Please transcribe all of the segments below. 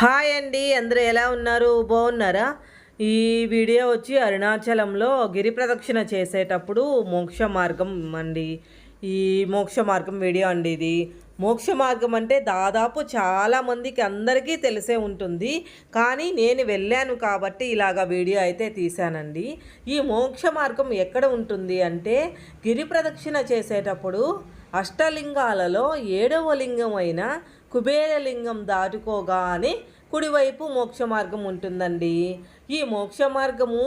Hi అండి అందరూ ఎలా ఉన్నారు? బాగున్నారా? ఈ వీడియో వచ్చి అరుణాచలంలో గిరి ప్రదక్షిణ చేసేటప్పుడు మోక్ష మార్గం అండి. ఈ మోక్ష మార్గం వీడియో అండి ఇది. మోక్ష మార్గం అంటే దాదాపు చాలామందికి అందరికీ తెలిసే ఉంటుంది. కానీ నేను వెళ్ళాను కాబట్టి ఇలాగ వీడియో అయితే తీశానండి. ఈ మోక్ష మార్గం ఎక్కడ ఉంటుంది అంటే గిరి ప్రదక్షిణ చేసేటప్పుడు అష్టలింగాలలో ఏడవ లింగం అయిన కుబేరలింగం దాటుకోగానే కుడివైపు మోక్ష మార్గం ఉంటుందండి. ఈ మోక్ష మార్గము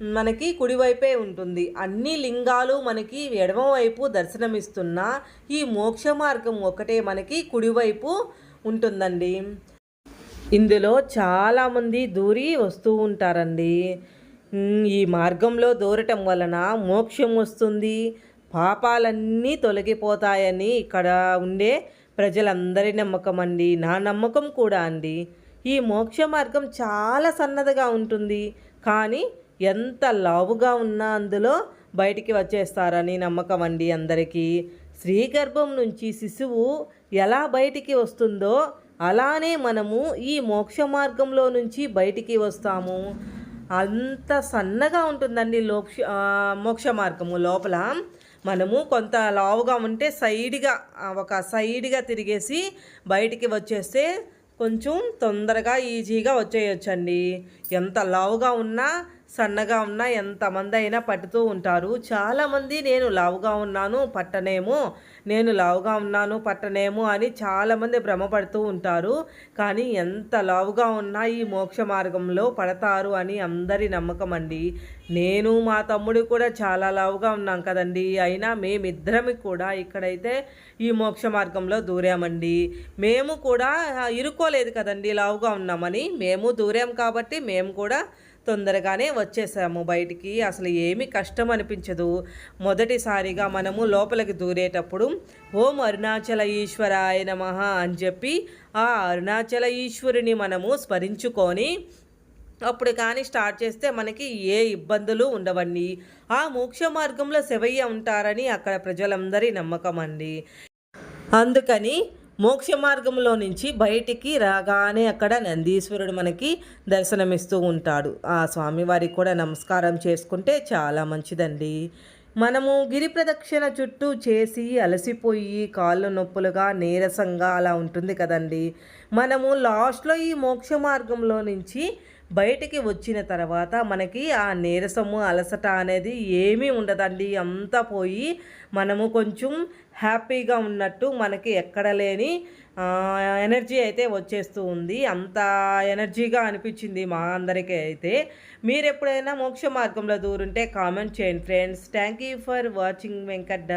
మనకి కుడివైపే ఉంటుంది. అన్ని లింగాలు మనకి ఎడమవైపు దర్శనమిస్తున్న ఈ మోక్ష మార్గం ఒకటే మనకి కుడివైపు ఉంటుందండి. ఇందులో చాలామంది దూరి వస్తూ ఉంటారండి. ఈ మార్గంలో దూరటం వలన మోక్షం వస్తుంది. పాపాలన్నీ తొలగిపోతాయని ఇక్కడ ఉండే ప్రజలందరి నమ్మకం అండి. నా నమ్మకం కూడా అండి. ఈ మోక్ష మార్గం చాలా సన్నదిగా ఉంటుంది. కానీ ఎంత లావుగా ఉన్నా అందులో బయటికి వచ్చేస్తారని నమ్మకం అండి అందరికీ. శ్రీగర్భం నుంచి శిశువు ఎలా బయటికి వస్తుందో అలానే మనము ఈ మోక్ష మార్గంలో నుంచి బయటికి వస్తాము. అంత సన్నగా ఉంటుందండి లోక్ష మోక్ష మార్గము లోపల. మనము కొంత లావుగా ఉంటే సైడ్గా ఒక సైడ్గా తిరిగేసి బయటికి వచ్చేస్తే కొంచెం తొందరగా ఈజీగా వచ్చేయచ్చండి. ఎంత లావుగా ఉన్నా సన్నగా ఉన్నా ఎంతమంది అయినా పట్టుతూ ఉంటారు. చాలామంది నేను లావుగా ఉన్నాను పట్టనేమో నేను లావుగా ఉన్నాను పట్టనేమో అని చాలామంది భ్రమపడుతూ ఉంటారు. కానీ ఎంత లావుగా ఉన్నా ఈ మోక్ష మార్గంలో పడతారు అని అందరి నమ్మకం అండి. నేను మా తమ్ముడు కూడా చాలా లావుగా ఉన్నాం కదండి. అయినా మేమిద్దరమి కూడా ఇక్కడైతే ఈ మోక్ష మార్గంలో దూరామండి. మేము కూడా ఇరుకోలేదు కదండి లావుగా ఉన్నామని. మేము దూరాం కాబట్టి మేము కూడా తొందరగానే వచ్చేసాము బయటికి. అసలు ఏమి కష్టం అనిపించదు. మొదటిసారిగా మనము లోపలికి దూరేటప్పుడు ఓం అరుణాచల ఈశ్వరాయ నమ అని చెప్పి ఆ అరుణాచల ఈశ్వరుని మనము స్మరించుకొని అప్పుడు కానీ స్టార్ట్ చేస్తే మనకి ఏ ఇబ్బందులు ఉండవండి. ఆ మోక్ష మార్గంలో శివయ్య ఉంటారని అక్కడ ప్రజలందరి నమ్మకం అండి. అందుకని మోక్ష మార్గంలో నుంచి బయటికి రాగానే అక్కడ నందీశ్వరుడు మనకి దర్శనమిస్తూ ఉంటాడు. ఆ స్వామివారికి కూడా నమస్కారం చేసుకుంటే చాలా మంచిదండి. మనము గిరి ప్రదక్షిణ చుట్టూ చేసి అలసిపోయి కాళ్ళు నొప్పులుగా నీరసంగా అలా ఉంటుంది కదండి. మనము లాస్ట్లో ఈ మోక్ష మార్గంలో నుంచి బయటికి వచ్చిన తర్వాత మనకి ఆ నీరసము అలసట అనేది ఏమీ ఉండదండి. అంతా పోయి మనము కొంచెం హ్యాపీగా ఉన్నట్టు మనకి ఎక్కడ లేని ఎనర్జీ అయితే వచ్చేస్తూ ఉంది. అంత ఎనర్జీగా అనిపించింది మా అందరికీ అయితే. మీరు ఎప్పుడైనా మోక్ష మార్గంలో దూరుంటే కామెంట్ చేయండి friends. Thank you for watching Venkat